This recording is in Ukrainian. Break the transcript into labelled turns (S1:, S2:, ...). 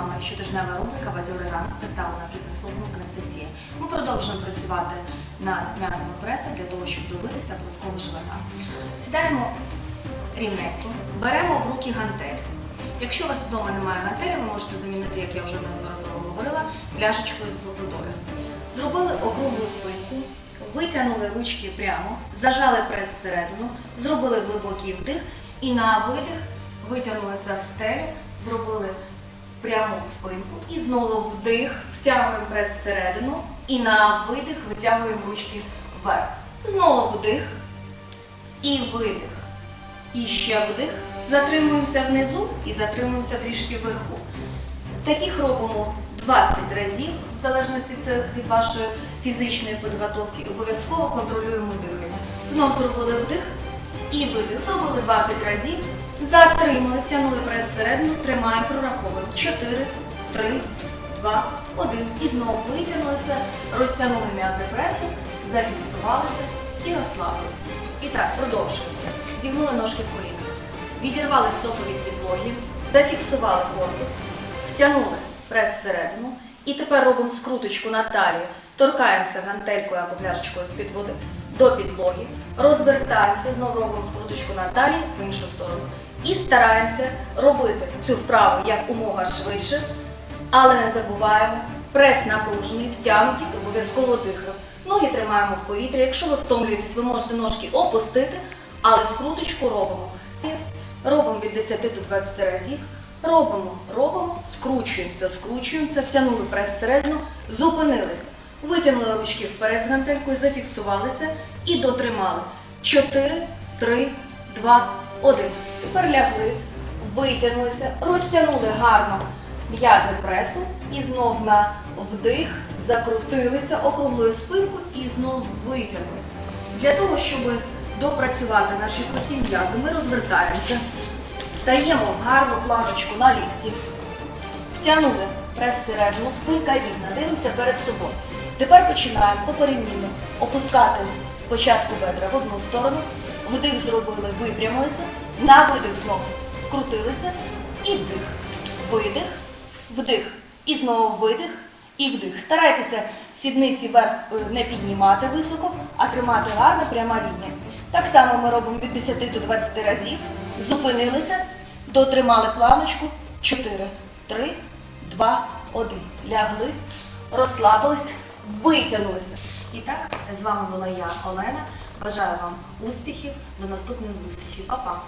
S1: вами щотижнева рубрика Бадьорий ранок представлена фітнес-клубом Анастасія. Ми продовжуємо працювати над м'язами преса для того, щоб добитися плоского живота. Сідаємо рівненько, беремо в руки гантель. Якщо у вас вдома немає гантелі, ви можете замінити, як я вже неодноразово говорила, пляшечкою з водою. Зробили округлу спинку, витягнули ручки прямо, зажали прес всередину, зробили глибокий вдих і на видих витягнулися в стелю, зробили пряму спинку і знову вдих, втягуємо прес всередину і на видих витягуємо ручки вверх. Знову вдих і видих. І ще вдих. Затримуємося внизу і затримуємося трішки вверху. Таких робимо 20 разів, в залежності від вашої фізичної підготовки. Обов'язково контролюємо дихання. Знову зробили вдих і видих. Зробили 20 разів. Затримали, тягнули прес всередину, тримаємо, прораховуємо. 4, 3, 2, 1. І знову витягнулися, розтягнули м'язи пресу, зафіксувалися і розслабилися. І так, продовжуємо. Зігнули ножки в колінах. Відірвали стопи від підлоги, зафіксували корпус, втягнули прес всередину. І тепер робимо скруточку на талію. Торкаємося гантелькою або пляшечкою з-під води до підлоги. Розвертаємося, знову робимо скруточку на талії в іншу сторону. І стараємося робити цю вправу як умога швидше, але не забуваємо, прес напружений, втягнутий, обов'язково дихаємо. Ноги тримаємо в повітрі. Якщо ви втомлюєтесь, ви можете ножки опустити, але скруточку робимо. Робимо від 10 до 20 разів. Робимо, робимо, скручуємося, скручуємося, втягнули прес всередину, зупинилися. Витягнули ручки вперед з гантелькою, зафіксувалися і дотримали. 4, 3, 2, 1. Тепер лягли, витягнулися, розтягнули гарно м'язи пресу і знов на вдих, закрутилися, округлою спинку і знов витягнулися. Для того, щоб допрацювати наші круті м'язи, ми розвертаємося, стаємо в гарну планочку на лікті, втягнули прес всередину, спинка рівна, дивимося перед собою. Тепер починаємо поперемінно опускати спочатку бедра в одну сторону, вдих зробили, випрямилися, на видих знову скрутилися і вдих. Видих, вдих. І знову видих і вдих. Старайтеся сідниці е, не піднімати високо, а тримати гарно пряма лінія. Так само ми робимо від 10 до 20 разів. Зупинилися, дотримали планочку. 4, 3, 2, 1. Лягли, розслабились, витягнулися. І так, з вами була я, Олена. Бажаю вам успіхів, до наступних зустрічей. Па-па!